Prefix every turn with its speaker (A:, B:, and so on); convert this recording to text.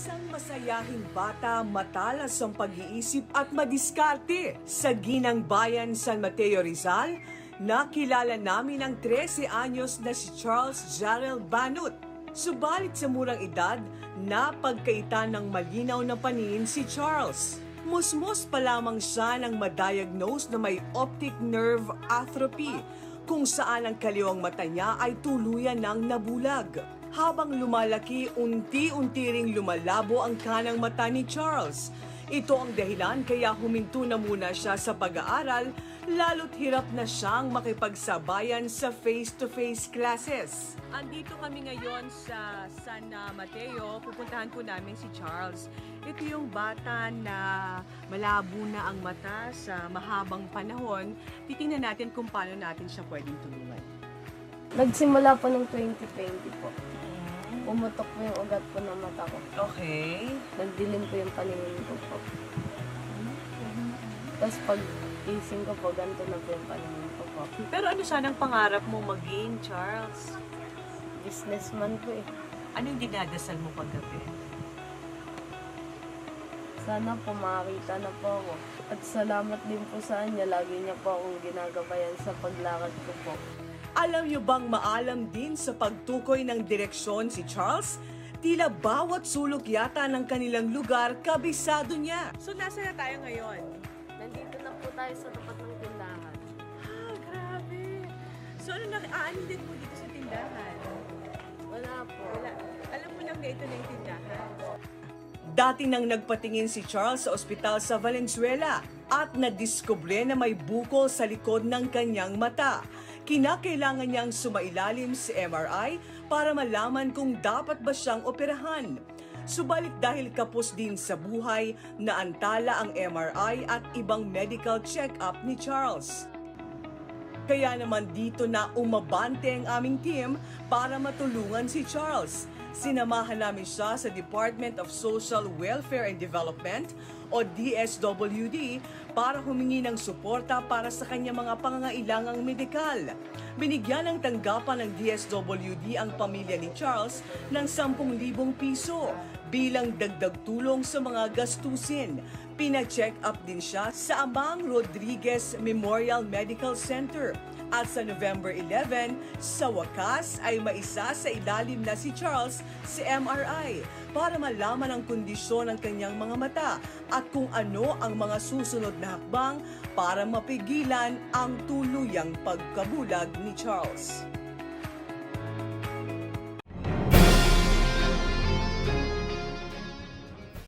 A: Isang masayahing bata, matalas ang pag-iisip at madiskarte. Sa Ginang Bayan, San Mateo Rizal, nakilala namin ang 13 anyos na si Charles Jarrell Banut. Subalit sa murang edad, napagkaitan ng malinaw na paningin si Charles. Musmos pa lamang siya nang madiagnose na may optic nerve atrophy kung saan ang kaliwang mata niya ay tuluyan ng nabulag. Habang lumalaki, unti-unti ring lumalabo ang kanang mata ni Charles. Ito ang dahilan kaya huminto na muna siya sa pag-aaral, lalo't hirap na siyang makipagsabayan sa face-to-face classes. Andito kami ngayon sa San Mateo. Pupuntahan po namin si Charles. Ito yung bata na malabo na ang mata sa mahabang panahon. Titingnan natin kung paano natin siya pwedeng tulungan.
B: Nagsimula po ng 2020 po. Pumutok po yung ugat po ng mata ko.
A: Okay.
B: Nagdilim po yung paningin ko po. Tapos pag gising ko po, ganito na po yung paningin ko po.
A: Pero ano sanang pangarap mo maging, Charles?
B: Businessman po eh.
A: Ano yung dinadasal mo paggabi?
B: Sana po makakita na po ako. At salamat din po sa kanya. Lagi niya po akong ginagabayan sa paglakad ko po.
A: Alam niyo bang maalam din sa pagtukoy ng direksyon si Charles? Tila bawat sulok yata ng kanilang lugar kabisado niya. So nasa na tayo ngayon?
B: Nandito na po tayo sa tapat ng tindahan.
A: Ah, grabe. So ano na, aanin din mo dito sa tindahan?
B: Wala po.
A: Wala. Alam mo lang na ito na yung tindahan. Dati nang nagpatingin si Charles sa ospital sa Valenzuela at nadiskubre na may bukol sa likod ng kanyang mata. Kinakailangan niyang sumailalim sa MRI para malaman kung dapat ba siyang operahan. Subalit dahil kapos din sa buhay, naantala ang MRI at ibang medical check-up ni Charles. Kaya naman dito na umabante ang aming team para matulungan si Charles. Sinamahan namin siya sa Department of Social Welfare and Development o DSWD para humingi ng suporta para sa kanyang mga pangangailangang medikal. Binigyan ng tanggapan ng DSWD ang pamilya ni Charles ng 10,000 piso bilang dagdag tulong sa mga gastusin. Pina-check up din siya sa Amang Rodriguez Memorial Medical Center. At sa November 11, sa wakas ay maisa sa ilalim na si Charles sa MRI para malaman ang kondisyon ng kanyang mga mata at kung ano ang mga susunod na hakbang para mapigilan ang tuluyang pagkabulag ni Charles.